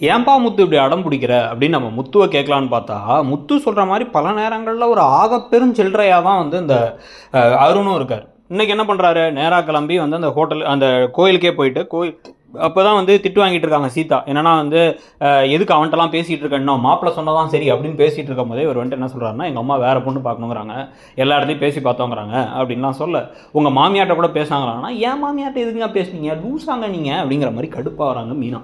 ஏன்பா முத்து இப்படி அடம் பிடிக்கிற? அப்படின்னு நம்ம முத்துவை கேட்கலான்னு பார்த்தா முத்து சொல்கிற மாதிரி பல நேரங்களில் ஒரு ஆகப்பெரும் சில்லறையாக தான் வந்து இந்த அருணும் இருக்கார். இன்றைக்கி என்ன பண்ணுறாரு நேராக கிளம்பி வந்து அந்த ஹோட்டல் அந்த கோயிலுக்கே போயிட்டு கோயில் அப்போ தான் வந்து திட்டு வாங்கிட்டு இருக்காங்க சீதா. என்னன்னா வந்து எதுக்கு அவன்கிட்டலாம் பேசிகிட்டு இருக்க? இன்னும் மாப்பிள்ளை சொன்னதான் சரி அப்படின்னு பேசிகிட்டு இருக்கும் போதே இவர் வந்துட்டு என்ன சொல்கிறாருன்னா எங்கள் அம்மா வேறு பொண்ணு பார்க்கணுங்கிறாங்க. எல்லா இடத்தையும் பேசி பார்த்தோங்கிறாங்க. அப்படின்லாம் சொல்ல உங்கள் மாமியார்ட்ட கூட பேசாங்களான்னா ஏன் மாமியார்ட்ட எதுங்க பேசுனீங்க? லூஸாங்க நீங்கள் அப்படிங்கிற மாதிரி கடுப்பாக வராங்க மீனா.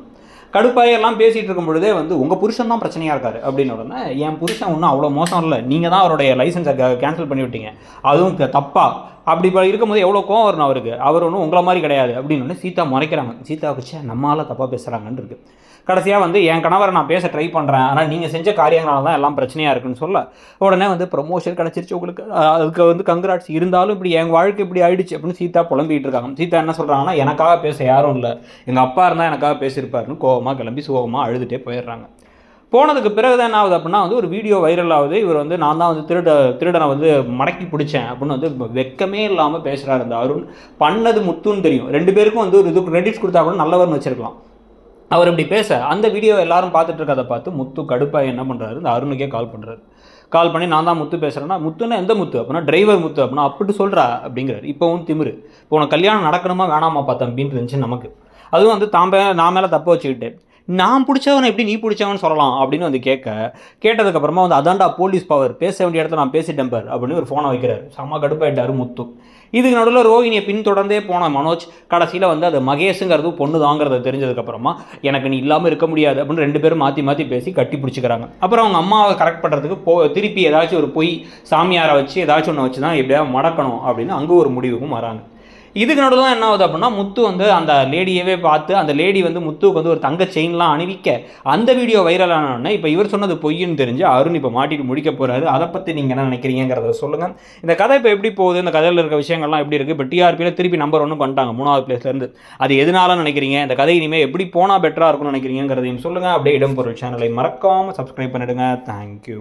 கடுப்பாயெல்லாம் பேசிகிட்டு இருக்கும் பொழுதே வந்து உங்கள் புருஷன் தான் பிரச்சனையாக இருக்காரு. அப்படின்னு உடனே என் புருஷன் ஒன்றும் அவ்வளோ மோசம் இல்லை. நீங்கள் தான் அவருடைய லைசன்ஸை கேன்சல் பண்ணி விட்டீங்க அதுவும் தப்பாக அப்படி இருக்கும்போது எவ்வளோ கோவம் வரணும் அவருக்கு? அவர் ஒன்றும் உங்களை மாதிரி கிடையாது. அப்படின்னு சீதா முறைக்கிறாங்க. சீதா ச்சே நம்மளால் தப்பாக பேசுகிறாங்கன்னு இருக்குது கடைசியாக வந்து என் கணவரை நான் பேச ட்ரை பண்ணுறேன் ஆனால் நீங்கள் செஞ்ச காரியங்களால தான் எல்லாம் பிரச்சனையாக இருக்குன்னு சொல்ல. உடனே வந்து ப்ரொமோஷன் கிடச்சிருச்சு உங்களுக்கு. அதுக்கு வந்து கங்க்ராட்ஸ் இருந்தாலும் இப்படி என் வாழ்க்கை இப்படி ஆயிடுச்சு. அப்படின்னு சீதா புலம்பிகிட்டு இருக்காங்க. சீதா என்ன சொல்கிறாங்கன்னா எனக்காக பேச யாரும் இல்லை. எங்கள் அப்பா இருந்தால் எனக்காக பேசியிருப்பாருன்னு கோவமாக கிளம்பி சோகமாக அழுதுகிட்டே போயிடுறாங்க. போனதுக்கு பிறகு தான் என்ன ஆகுது அப்படின்னா வந்து ஒரு வீடியோ வைரல் ஆகுது. இவர் வந்து நான் தான் வந்து திருட திருடனை வந்து மடக்கி பிடிச்சேன் அப்படின்னு வந்து வெக்கமே இல்லாமல் பேசுகிறாரு அந்த அருண். பண்ணது முத்துன்னு தெரியும். ரெண்டு பேருக்கும் வந்து ஒரு இது கிரெடிட்ஸ் கொடுத்தா கூட நல்லவர்னு வச்சுருக்கலாம். அவர் இப்படி பேச அந்த வீடியோ எல்லாரும் பார்த்துட்டு இருக்கதை பார்த்து முத்து கடுப்பாக என்ன பண்ணுறாரு இந்த அருணுக்கே கால் பண்ணுறாரு கால் பண்ணி நான் தான் முத்து பேசுகிறேன்னா முத்துன்னா எந்த முத்து? அப்படின்னா டிரைவர் முத்து அப்படின்னா அப்படி சொல்கிறா அப்படிங்கிறார். இப்போவும் திமிரு. இப்போ உனக்கு கல்யாணம் நடக்கணுமா வேணாமாப்பா தம்பின்னு இருந்துச்சு நமக்கு. அதுவும் வந்து தான் நான் மேலே தப்பு வச்சுக்கிட்டு நான் பிடிச்சவனை எப்படி நீ பிடிச்சவன் சொல்லலாம் அப்படின்னு வந்து கேட்க கேட்டதுக்கப்புறமா வந்து அதான்டா போலீஸ் பவர் பேச வேண்டிய இடத்துல நான் பேசிட்டேன் பார் அப்படின்னு ஒரு ஃபோனை வைக்கிறார். செம்ம கடுப்பாயிட்டாரு முத்து. இதுக்கு நடுவில் ரோஹிணியை பின்தொடர்ந்தே போன மனோஜ் கடைசியில் வந்து அது மகேஷுங்கிறது பொண்ணு தாங்கிறத தெரிஞ்சதுக்கப்புறமா எனக்கு நீ இல்லாமல் இருக்க முடியாது அப்படின்னு ரெண்டு பேரும் மாற்றி மாற்றி பேசி கட்டி பிடிச்சிக்கிறாங்க. அப்புறம் அவங்க அம்மாவை கரெக்ட் பண்ணுறதுக்கு போ திருப்பி ஏதாச்சும் ஒரு பொய் சாமியாரை வச்சு ஏதாச்சும் ஒன்று வச்சு தான் எப்படியா மடக்கணும் அப்படின்னு அங்கே ஒரு முடிவுக்கும் வராங்க. இதுக்கு நடுவில் தான் என்ன ஆகுது அப்படின்னா முத்து வந்து அந்த லேடியவே பார்த்து அந்த லேடி வந்து முத்துவுக்கு வந்து ஒரு தங்க செயின்லாம் அணிவிக்க அந்த வீடியோ வைரல் ஆனோடனே இப்போ இவர் சொன்னது பொய்ன்னு தெரிஞ்சு அருண் இப்போ மாட்டிட்டு முடிக்க போகிறாரு அதை பற்றி நீங்கள் என்ன நினைக்கிறீங்கிறத சொல்லுங்கள் இந்த கதை இப்போ எப்படி போகுது? இந்த கதையில் இருக்க விஷயங்கள்லாம் எப்படி இருக்குது இப்போ டிஆர்பியில் திருப்பி நம்பர் ஒன்று பண்ணிட்டாங்க மூணாவது பிளேஸ்லேருந்து அது எதனால நினைக்கிறீங்க? இந்த கதை இனிமேல் எப்படி போனால் பெட்டராக இருக்கும்னு நினைக்கிறீங்கிறதையும் சொல்லுங்கள் அப்படியே இடம்பொருள் சேனலை மறக்காமல் சப்ஸ்கிரைப் பண்ணிடுங்க. தேங்க்யூ